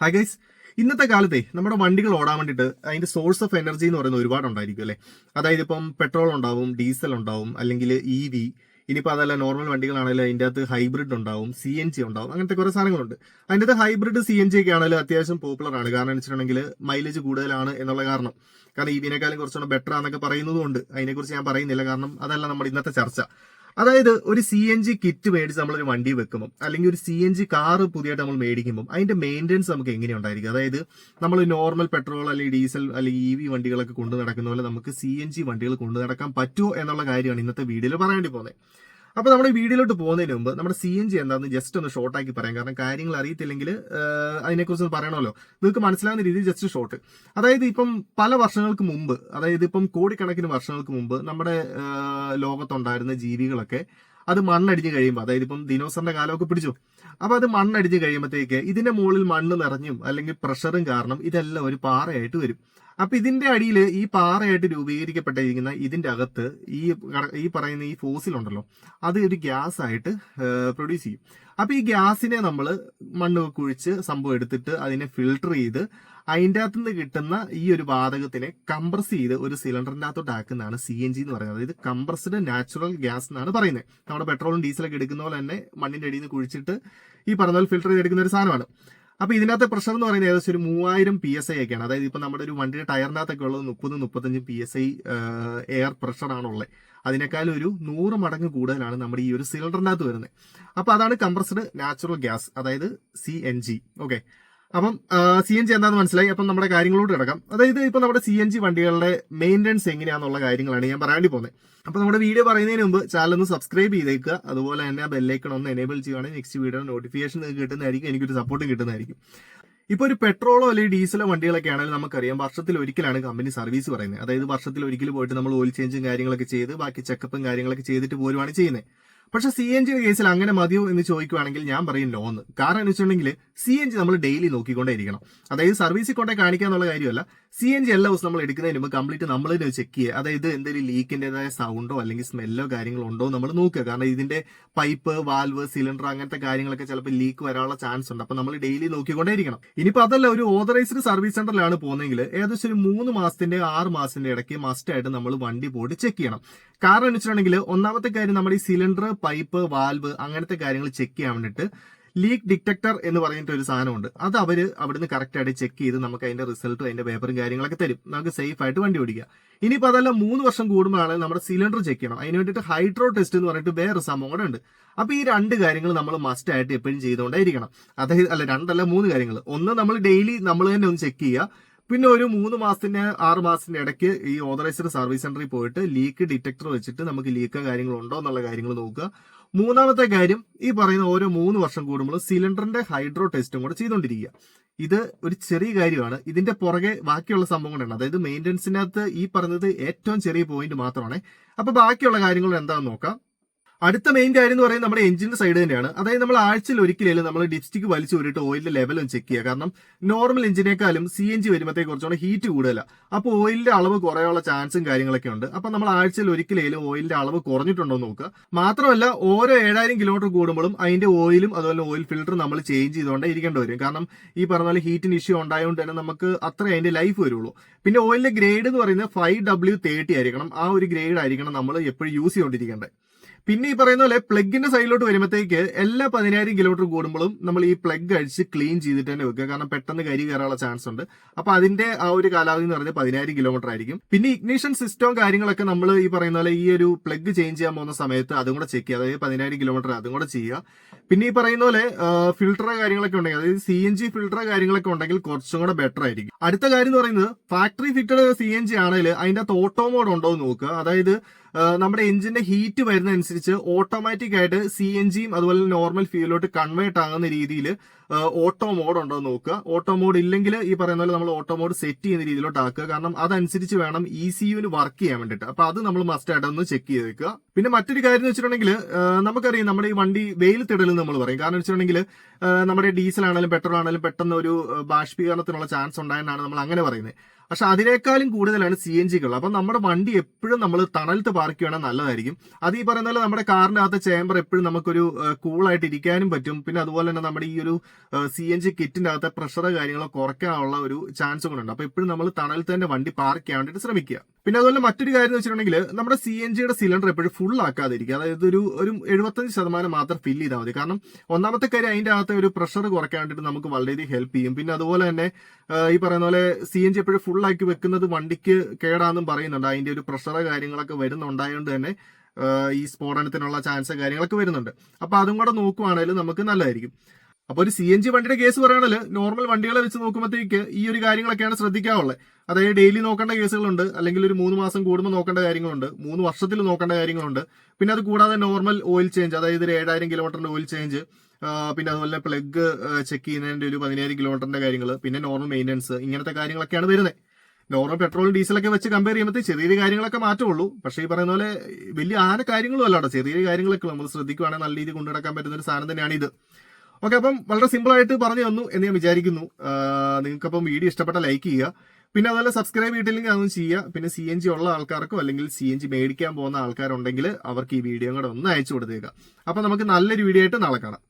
Hi guys ഇന്നത്തെ കാലത്തെ നമ്മുടെ വണ്ടികൾ ഓടാൻ വേണ്ടിയിട്ട് അതിന്റെ സോഴ്സ് ഓഫ് എനർജി എന്ന് പറയുന്നത് ഒരുപാട് ഉണ്ടായിരിക്കും അല്ലേ? അതായത് ഇപ്പം പെട്രോൾ ഉണ്ടാവും ഡീസൽ ഉണ്ടാവും അല്ലെങ്കിൽ ഇ വി ഇനിയിപ്പോൾ അതല്ല നോർമൽ വണ്ടികളാണെങ്കിലും അതിന്റെ അകത്ത് ഹൈബ്രിഡ് ഉണ്ടാവും സി എൻ ജി ഉണ്ടാവും അങ്ങനത്തെ കുറേ സാധനങ്ങളുണ്ട്. അതിന്റെ അകത്ത് ഹൈബ്രിഡ് സി എൻ ജി ഒക്കെ ആണെങ്കിലും അത്യാവശ്യം പോപ്പുലർ ആണ്. കാരണം വെച്ചിട്ടുണ്ടെങ്കിൽ മൈലേജ് കൂടുതലാണ് എന്നുള്ള കാരണം. കാരണം ഇ വിനേക്കാളും കുറച്ചുകൂടെ ബെറ്റർ ആണെന്നൊക്കെ പറയുന്നതുകൊണ്ട് അതിനെക്കുറിച്ച് ഞാൻ പറയുന്നില്ല. കാരണം അതല്ല നമ്മുടെ ഇന്നത്തെ ചർച്ച. അതായത് ഒരു സി എൻ ജി കിറ്റ് മേടിച്ച് നമ്മളൊരു വണ്ടി വെക്കുമ്പോൾ അല്ലെങ്കിൽ ഒരു സി എൻ ജി കാറ് പുതിയതായിട്ട് നമ്മൾ മേടിക്കുമ്പോൾ അതിന്റെ മെയിന്റെനൻസ് നമുക്ക് എങ്ങനെ ഉണ്ടായിരിക്കും? അതായത് നമ്മൾ നോർമൽ പെട്രോൾ അല്ലെങ്കിൽ ഡീസൽ അല്ലെങ്കിൽ ഇ വി വണ്ടികളൊക്കെ കൊണ്ടു നടക്കുന്ന പോലെ നമുക്ക് സി എൻ ജി വണ്ടികൾ കൊണ്ടു നടക്കാൻ പറ്റുമോ എന്നുള്ള കാര്യമാണ് ഇന്നത്തെ വീഡിയോയിൽ പറയേണ്ടി പോകുന്നത്. അപ്പൊ ഈ വീഡിയോയിലോട്ട് പോകുന്നതിന് മുമ്പ് നമ്മുടെ സി എൻ ജി എന്താണെന്ന് ജസ്റ്റ് ഒന്ന് ഷോർട്ടാക്കി പറയാം. കാരണം കാര്യങ്ങൾ അറിയത്തില്ലെങ്കിൽ അതിനെക്കുറിച്ച് ഒന്ന് പറയണമല്ലോ. നിങ്ങൾക്ക് മനസ്സിലാവുന്ന രീതിയിൽ ജസ്റ്റ് ഷോർട്ട് അതായത് ഇപ്പം പല വർഷങ്ങൾക്ക് മുമ്പ് അതായത് ഇപ്പം കോടിക്കണക്കിന് വർഷങ്ങൾക്ക് മുമ്പ് നമ്മുടെ ലോകത്തുണ്ടായിരുന്ന ജീവികളൊക്കെ അത് മണ്ണടിഞ്ഞ് കഴിയുമ്പോൾ അതായത് ഇപ്പം ദിനോസറിന്റെ കാലമൊക്കെ പിടിച്ചു. അപ്പൊ അത് മണ്ണടിഞ്ഞ് കഴിയുമ്പോഴത്തേക്ക് ഇതിന്റെ മുകളിൽ മണ്ണ് നിറഞ്ഞും അല്ലെങ്കിൽ പ്രഷറും കാരണം ഇതെല്ലാം ഒരു പാറയായിട്ട് വരും. അപ്പൊ ഇതിന്റെ അടിയിൽ ഈ പാറയായിട്ട് രൂപീകരിക്കപ്പെട്ടിരിക്കുന്ന ഇതിന്റെ അകത്ത് ഈ ഈ പറയുന്ന ഈ ഫോസിൽ ഉണ്ടല്ലോ അത് ഒരു ഗ്യാസ് ആയിട്ട് പ്രൊഡ്യൂസ് ചെയ്യും. അപ്പൊ ഈ ഗ്യാസിനെ നമ്മൾ മണ്ണ് കുഴിച്ച് സംഭവം എടുത്തിട്ട് അതിനെ ഫിൽട്ടർ ചെയ്ത് അതിന്റെ അകത്തുനിന്ന് കിട്ടുന്ന ഈ ഒരു വാതകത്തിനെ കംപ്രസ് ചെയ്ത് ഒരു സിലിണ്ടറിന്റെ അകത്തോട്ട് ആക്കുന്നതാണ് സി എൻ ജി എന്ന് പറയുന്നത്. അതായത് കംപ്രസ്ഡ് നാച്ചുറൽ ഗ്യാസ് എന്നാണ് പറയുന്നത്. നമ്മുടെ പെട്രോളും ഡീസലൊക്കെ എടുക്കുന്ന പോലെ തന്നെ മണ്ണിന്റെ അടിയിൽ നിന്ന് കുഴിച്ചിട്ട് ഈ പറഞ്ഞ പോലെ ഫിൽട്ടർ ചെയ്തെടുക്കുന്ന ഒരു സാധനമാണ്. അപ്പൊ ഇതിനകത്ത് പ്രഷർ എന്ന് പറയുന്നത് ഏകദേശം ഒരു മൂവായിരം പി എസ് ഐ ഒക്കെയാണ്. അതായത് ഇപ്പൊ നമ്മുടെ ഒരു വണ്ടിയുടെ ടയറിനകത്തൊക്കെ ഉള്ളത് മുപ്പത് മുപ്പത്തഞ്ച് P S I air pressure ആണുള്ളത് അതിനേക്കാൾ ഒരു നൂറ് മടങ്ങ് കൂടുതലാണ് നമ്മുടെ ഈ ഒരു സിലിണ്ടറിനകത്ത് വരുന്നത്. അപ്പൊ അതാണ് കംപ്രസ്ഡ് നാച്ചുറൽ ഗ്യാസ് അതായത് സി എൻ ജി ഓക്കെ അപ്പം സി എൻ ജി എന്താണെന്ന് മനസ്സിലായി? അപ്പം നമ്മുടെ കാര്യങ്ങളോട് കിടക്കാം. അതായത് ഇപ്പൊ നമ്മുടെ സി എൻ ജി വണ്ടികളുടെ മെയിന്റനൻസ് എങ്ങനെയാണെന്നുള്ള കാര്യങ്ങളാണ് ഞാൻ പറയാണ്ടി പോകുന്നത്. അപ്പോൾ നമ്മുടെ വീഡിയോ പറയുന്നതിന് മുമ്പ് ചാനൽ ഒന്ന് സബ്സ്ക്രൈബ് ചെയ്തേക്കുക. അതുപോലെ തന്നെ ആ ബെല്ലൈക്കൺ ഒന്ന് എനേബിൾ ചെയ്യുകയാണെങ്കിൽ നെക്സ്റ്റ് വീഡിയോ നോട്ടിഫിക്കേഷൻ നിങ്ങൾക്ക് കിട്ടുന്നതായിരിക്കും. എനിക്കൊരു സപ്പോർട്ട് കിട്ടുന്നതായിരിക്കും. ഇപ്പൊ ഒരു പെട്രോളോ അല്ലെങ്കിൽ ഡീസലോ വണ്ടികളൊക്കെ ആണെങ്കിൽ നമുക്കറിയാം വർഷത്തിൽ ഒരിക്കലാണ് കമ്പനി സർവീസ് പറയുന്നത്. അതായത് വർഷത്തിൽ ഒരിക്കൽ പോയിട്ട് നമ്മൾ ഓയിൽ ചേഞ്ചും കാര്യങ്ങളൊക്കെ ചെയ്ത് ബാക്കി ചെക്കപ്പും കാര്യങ്ങളൊക്കെ ചെയ്തിട്ട് പോരുവാണ് ചെയ്യുന്നത്. പക്ഷെ സി എൻ ജിയുടെ കേസിൽ അങ്ങനെ മതിയോ എന്ന് ചോദിക്കുവാണെങ്കിൽ ഞാൻ പറയും നോന്ന് കാരണം എന്ന് വെച്ചിട്ടുണ്ടെങ്കിൽ സി എൻ ജി നമ്മൾ ഡെയിലി നോക്കിക്കൊണ്ടേ ഇരിക്കണം അതായത് സർവീസിൽ കൊണ്ടേ കാണിക്കുക എന്നുള്ള കാര്യമല്ല. സി എൻ ജി എല്ലാ ദിവസവും നമ്മൾ എടുക്കുന്നതിന് മുമ്പ് കംപ്ലീറ്റ് നമ്മൾ തന്നെ ചെക്ക് ചെയ്യുക. അതായത് എന്തെങ്കിലും ലീക്കിന്റെതായ സൗണ്ടോ അല്ലെങ്കിൽ സ്മെല്ലോ കാര്യങ്ങളോ ഉണ്ടോ നമ്മൾ നോക്കുക. കാരണം ഇതിന്റെ പൈപ്പ് വാൽവ് സിലിണ്ടർ അങ്ങനത്തെ കാര്യങ്ങളൊക്കെ ചിലപ്പോൾ ലീക്ക് വരാനുള്ള ചാൻസ് ഉണ്ട്. അപ്പോൾ നമ്മൾ ഡെയിലി നോക്കിക്കൊണ്ടേ ഇരിക്കണം ഇനിയിപ്പോൾ അതല്ല ഒരു ഓതറൈസ്ഡ് സർവീസ് സെന്ററിലാണ് പോകുന്നതെങ്കിൽ ഏകദേശം ഒരു മൂന്ന് മാസത്തിന്റെ ആറ് മാസത്തിന്റെ ഇടയ്ക്ക് മസ്റ്റായിട്ട് നമ്മൾ വണ്ടി പോയിട്ട് ചെക്ക് ചെയ്യണം. കാരണം എന്ന് വെച്ചിട്ടുണ്ടെങ്കിൽ ഒന്നാമത്തെ കാര്യം നമ്മുടെ ഈ സിലിണ്ടർ പൈപ്പ് വാൽവ് അങ്ങനത്തെ കാര്യങ്ങൾ ചെക്ക് ചെയ്യാൻ വേണ്ടിയിട്ട് ലീക്ക് ഡിറ്റക്ടർ എന്ന് പറഞ്ഞിട്ട് ഒരു സാധനമുണ്ട്. അത് അവർ അവിടുന്ന് കറക്റ്റ് ആയിട്ട് ചെക്ക് ചെയ്ത് നമുക്ക് അതിന്റെ റിസൾട്ടും അതിന്റെ പേപ്പറും കാര്യങ്ങളൊക്കെ തരും. നമുക്ക് സേഫ് ആയിട്ട് വണ്ടി ഓടിക്കുക ഇനിയിപ്പോൾ അതല്ല മൂന്ന് വർഷം കൂടുമ്പോഴാണ് നമ്മുടെ സിലിണ്ടർ ചെക്ക് ചെയ്യണം. അതിന് വേണ്ടിയിട്ട് ഹൈഡ്രോ ടെസ്റ്റ് എന്ന് പറഞ്ഞിട്ട് വേറെ സംഭവം കൂടെ ഉണ്ട്. അപ്പോൾ ഈ രണ്ട് കാര്യങ്ങൾ നമ്മൾ മസ്റ്റ് ആയിട്ട് എപ്പോഴും ചെയ്തുകൊണ്ടേയിരിക്കണം അതായത് അല്ല രണ്ടല്ല മൂന്ന് കാര്യങ്ങൾ. ഒന്ന് നമ്മൾ ഡെയിലി നമ്മൾ തന്നെ ഒന്ന് ചെക്ക് ചെയ്യുക. പിന്നെ ഒരു മൂന്ന് മാസത്തിന്റെ ആറ് മാസത്തിന്റെ ഇടയ്ക്ക് ഈ ഓതറൈസ്ഡ് സർവീസ് സെന്ററിൽ പോയിട്ട് ലീക്ക് ഡിറ്റക്ടർ വെച്ചിട്ട് നമുക്ക് ലീക്ക് കാര്യങ്ങളുണ്ടോ എന്നുള്ള കാര്യങ്ങൾ നോക്കുക. മൂന്നാമത്തെ കാര്യം ഈ പറയുന്ന ഓരോ മൂന്ന് വർഷം കൂടുമ്പോൾ സിലിണ്ടറിന്റെ ഹൈഡ്രോ ടെസ്റ്റും കൂടെ ചെയ്തുകൊണ്ടിരിക്കുക ഇത് ഒരു ചെറിയ കാര്യമാണ്. ഇതിന്റെ പുറകെ ബാക്കിയുള്ള സംഭവം കൂടെയാണ് അതായത് മെയിന്റനൻസിനകത്ത് ഈ പറഞ്ഞത് ഏറ്റവും ചെറിയ പോയിന്റ് മാത്രമാണ്. അപ്പൊ ബാക്കിയുള്ള കാര്യങ്ങൾ എന്താണെന്ന് നോക്കാം. അടുത്ത മെയിൻ കാര്യം എന്ന് പറയുന്നത് നമ്മുടെ എഞ്ചിന്റെ സൈഡ് തന്നെയാണ്. അതായത് നമ്മൾ ആഴ്ചയിൽ ഒരിക്കലും നമ്മൾ ഡിപ്സ്റ്റിക് വലിച്ചു ഊരിട്ട് ഓയിലിന്റെ ലെവൽ ഒന്ന് ചെക്ക് ചെയ്യുക. കാരണം നോർമൽ എഞ്ചിനേക്കാളും സി എൻ ജി വരുമ്പോഴത്തേക്ക് കുറച്ചുകൂടെ ഹീറ്റ് കൂടുതലാണ് അപ്പോൾ ഓയിലിന്റെ അളവ് കുറയാനുള്ള ചാൻസും കാര്യങ്ങളൊക്കെ ഉണ്ട്. അപ്പൊ നമ്മൾ ആഴ്ചയിൽ ഒരിക്കലും ഓയിലിന്റെ അളവ് കുറഞ്ഞിട്ടുണ്ടോ എന്ന് നോക്കുക. മാത്രമല്ല ഓരോ ഏഴായിരം കിലോമീറ്റർ കൂടുമ്പോഴും അതിന്റെ ഓയിലും അതുപോലെ ഓയിൽ ഫിൽറ്റർ നമ്മൾ ചേഞ്ച് ചെയ്തുകൊണ്ടേ ഇരിക്കേണ്ടി വരും. കാരണം ഈ പറഞ്ഞ പോലെ ഹീറ്റിന് ഇഷ്യൂ ഉണ്ടായതുകൊണ്ട് തന്നെ നമുക്ക് അത്ര അതിന്റെ ലൈഫ് വരുള്ളൂ. പിന്നെ ഓയിലിന്റെ ഗ്രേഡ് എന്ന് പറയുന്നത് ഫൈവ് ഡബ്ല്യു തേർട്ടി ആയിരിക്കണം. ആ ഒരു ഗ്രേഡ് ആയിരിക്കണം നമ്മൾ എപ്പോഴും യൂസ് ചെയ്തുകൊണ്ടിരിക്കേണ്ടത്. പിന്നെ ഈ പറയുന്ന പോലെ പ്ലഗിന്റെ സൈഡിലോട്ട് വരുമ്പോഴത്തേക്ക് എല്ലാ പതിനായിരം കിലോമീറ്റർ കൂടുമ്പോഴും നമ്മൾ ഈ പ്ലഗ് അഴിച്ച് ക്ലീൻ ചെയ്തിട്ട് തന്നെ വെക്കുക. കാരണം പെട്ടെന്ന് കരി കയറാനുള്ള ചാൻസ് ഉണ്ട്. അപ്പൊ അതിന്റെ ആ ഒരു കാലാവധി എന്ന് പറഞ്ഞാൽ പതിനായിരം കിലോമീറ്റർ ആയിരിക്കും. പിന്നെ ഇഗ്നിഷൻ സിസ്റ്റവും കാര്യങ്ങളൊക്കെ നമ്മൾ ഈ പറയുന്ന പോലെ ഈ ഒരു പ്ലഗ് ചേഞ്ച് ചെയ്യാൻ പോകുന്ന സമയത്ത് അതും കൂടെ ചെക്ക് ചെയ്യുക. അതായത് പതിനായിരം കിലോമീറ്റർ അതും കൂടെ ചെയ്യുക. പിന്നെ ഈ പറയുന്ന പോലെ ഫിൽട്ടർ കാര്യങ്ങളൊക്കെ ഉണ്ടെങ്കിൽ അതായത് സി എൻ ജി ഫിൽട്ടർ കാര്യങ്ങളൊക്കെ ഉണ്ടെങ്കിൽ കുറച്ചും കൂടെ ബെറ്റർ ആയിരിക്കും. അടുത്ത കാര്യം എന്ന് പറയുന്നത് factory fitted C N G ആണെങ്കിൽ അതിന്റെ അകത്ത് ഓട്ടോ മോഡ് ഉണ്ടോ എന്ന് നോക്കുക. അതായത് നമ്മുടെ എഞ്ചിന്റെ ഹീറ്റ് വരുന്നതനുസരിച്ച് ഓട്ടോമാറ്റിക് ആയിട്ട് സി എൻ ജിയും അതുപോലെ നോർമൽ ഫ്യൂലോട്ട് കൺവേർട്ട് ആകുന്ന രീതിയിൽ ഓട്ടോ മോഡ് ഉണ്ടോ എന്ന് നോക്കുക. ഓട്ടോ മോഡ് ഇല്ലെങ്കിൽ ഈ പറയുന്ന പോലെ നമ്മൾ ഓട്ടോ മോഡ് സെറ്റ് ചെയ്യുന്ന രീതിയിലോട്ട് ആക്കുക. കാരണം അതനുസരിച്ച് വേണം ഇ സി യുവിന് വർക്ക് ചെയ്യാൻ വേണ്ടിയിട്ട്. അപ്പൊ അത് നമ്മൾ മസ്റ്റ് ആയിട്ട് ഒന്ന് ചെക്ക് ചെയ്ത് വെക്കുക. പിന്നെ മറ്റൊരു കാര്യം എന്ന് വെച്ചിട്ടുണ്ടെങ്കിൽ നമുക്കറിയാം നമ്മുടെ ഈ വണ്ടി വെയിൽ വെയിലത്തിടൽ നമ്മൾ പറയും. കാരണം വെച്ചിട്ടുണ്ടെങ്കിൽ നമ്മുടെ ഡീസൽ ആണെങ്കിലും പെട്രോൾ ആണെങ്കിലും പെട്ടെന്ന് ഒരു ബാഷ്പീകരണത്തിനുള്ള ചാൻസ് ഉണ്ടായെന്നാണ് നമ്മൾ അങ്ങനെ പറയുന്നത്. പക്ഷെ അതിനേക്കാളും കൂടുതലാണ് സി എൻ ജികൾ. അപ്പം നമ്മുടെ വണ്ടി എപ്പോഴും നമ്മൾ തണലത്ത് പാർക്ക് ചെയ്യണം നല്ലതായിരിക്കും. അത് ഈ പറയുന്ന പോലെ നമ്മുടെ കാറിനകത്ത് ചേമ്പർ എപ്പോഴും നമുക്കൊരു കൂളായിട്ട് ഇരിക്കാനും പറ്റും. പിന്നെ അതുപോലെ തന്നെ നമ്മുടെ ഈ ഒരു സി എൻ ജി കിറ്റിന്റെ അകത്തെ പ്രഷർ കാര്യങ്ങളോ കുറയ്ക്കാനുള്ള ഒരു ചാൻസ് കൂടെ അപ്പോൾ എപ്പോഴും നമ്മൾ തണലത്ത് തന്നെ വണ്ടി പാർക്ക് ചെയ്യാൻ വേണ്ടിയിട്ട് ശ്രമിക്കുക. പിന്നെ അതുപോലെ മറ്റൊരു കാര്യം എന്ന് വെച്ചിട്ടുണ്ടെങ്കിൽ നമ്മുടെ സി എൻ ജിയുടെ സിലിണ്ടർ എപ്പോഴും ഫുൾ ആക്കാതിരിക്കുക. അതായത് ഒരു ഒരു എഴുപത്തഞ്ച് ശതമാനം മാത്രം ഫില്ല് ചെയ്താൽ മതി. കാരണം ഒന്നാമത്തെ കാര്യം അതിന്റെ അകത്തെ ഒരു പ്രഷർ കുറയ്ക്കാൻ വേണ്ടിയിട്ട് നമുക്ക് വളരെയധികം ഹെൽപ്പ് ചെയ്യും. പിന്നെ അതുപോലെ തന്നെ ഈ പറയുന്ന പോലെ സി എൻ ജി എപ്പോഴും ഫുൾ ആക്കി വെക്കുന്നത് വണ്ടിക്ക് കേടാന്നും പറയുന്നുണ്ട്. അതിന്റെ ഒരു പ്രഷർ കാര്യങ്ങളൊക്കെ വരുന്നുണ്ടായതുകൊണ്ട് തന്നെ ഈ സ്ഫോടനത്തിനുള്ള ചാൻസ് കാര്യങ്ങളൊക്കെ വരുന്നുണ്ട്. അപ്പോൾ അതും കൂടെ നോക്കുവാണെങ്കിൽ നമുക്ക് നല്ലതായിരിക്കും. അപ്പൊ ഒരു സി എൻ ജി വണ്ടിയുടെ കേസ് പറയുകയാണെങ്കിൽ നോർമൽ വണ്ടികളെ വെച്ച് നോക്കുമ്പോഴത്തേക്ക് ഈ ഒരു കാര്യങ്ങളൊക്കെയാണ് ശ്രദ്ധിക്കാവുള്ളത് അതായത് ഡെയിലി നോക്കേണ്ട കേസുകളുണ്ട് അല്ലെങ്കിൽ ഒരു മൂന്ന് മാസം കൂടുമ്പോൾ നോക്കേണ്ട കാര്യങ്ങളുണ്ട് മൂന്ന് വർഷത്തിൽ നോക്കേണ്ട കാര്യങ്ങളുണ്ട്. പിന്നെ അത് കൂടാതെ നോർമൽ ഓയിൽ ചേഞ്ച് അതായത് ഒരു ഏഴായിരം കിലോമീറ്ററിന്റെ ഓയിൽ ചേഞ്ച് പിന്നെ അതുപോലെ പ്ലഗ് ചെക്ക് ചെയ്യുന്നതിന്റെ ഒരു പതിനായിരം കിലോമീറ്ററിന്റെ കാര്യങ്ങൾ പിന്നെ നോർമൽ മെയിന്റനൻസ് ഇങ്ങനത്തെ കാര്യങ്ങളൊക്കെയാണ് വരുന്നത് നോർമൽ പെട്രോൾ ഡീസലൊക്കെ വെച്ച് കമ്പയർ ചെയ്യുമ്പോൾ ചെറിയ കാര്യങ്ങളൊക്കെ മാറ്റമുള്ളൂ. പക്ഷേ ഈ പറയുന്ന പോലെ വലിയ ആന കാര്യങ്ങളും അല്ലാട്ടോ ചെറിയ ചെറിയ കാര്യങ്ങളൊക്കെ നമ്മൾ ശ്രദ്ധിക്കുകയാണെങ്കിൽ നല്ല രീതിയിൽ കൊണ്ടുനടക്കാൻ പറ്റുന്ന ഒരു സാധനം തന്നെയാണ് ഇത്. ഓക്കെ അപ്പം വളരെ സിമ്പിൾ ആയിട്ട് പറഞ്ഞു തന്നു എന്ന് ഞാൻ വിചാരിക്കുന്നു. നിങ്ങൾക്കപ്പം വീഡിയോ ഇഷ്ടപ്പെട്ട ലൈക്ക് ചെയ്യുക. പിന്നെ അതുപോലെ സബ്സ്ക്രൈബ് ചെയ്തിട്ടില്ലെങ്കിൽ അതൊന്നും ചെയ്യുക. പിന്നെ സി എൻ ജി ഉള്ള ആൾക്കാർക്കോ അല്ലെങ്കിൽ സി എൻ ജി മേടിക്കാൻ പോകുന്ന ആൾക്കാരുണ്ടെങ്കിൽ അവർക്ക് ഈ വീഡിയോ കൂടെ ഒന്ന് അയച്ചു കൊടുത്തേക്കാം അപ്പം നമുക്ക് നല്ലൊരു വീഡിയോ ആയിട്ട് നാളെ കാണാം.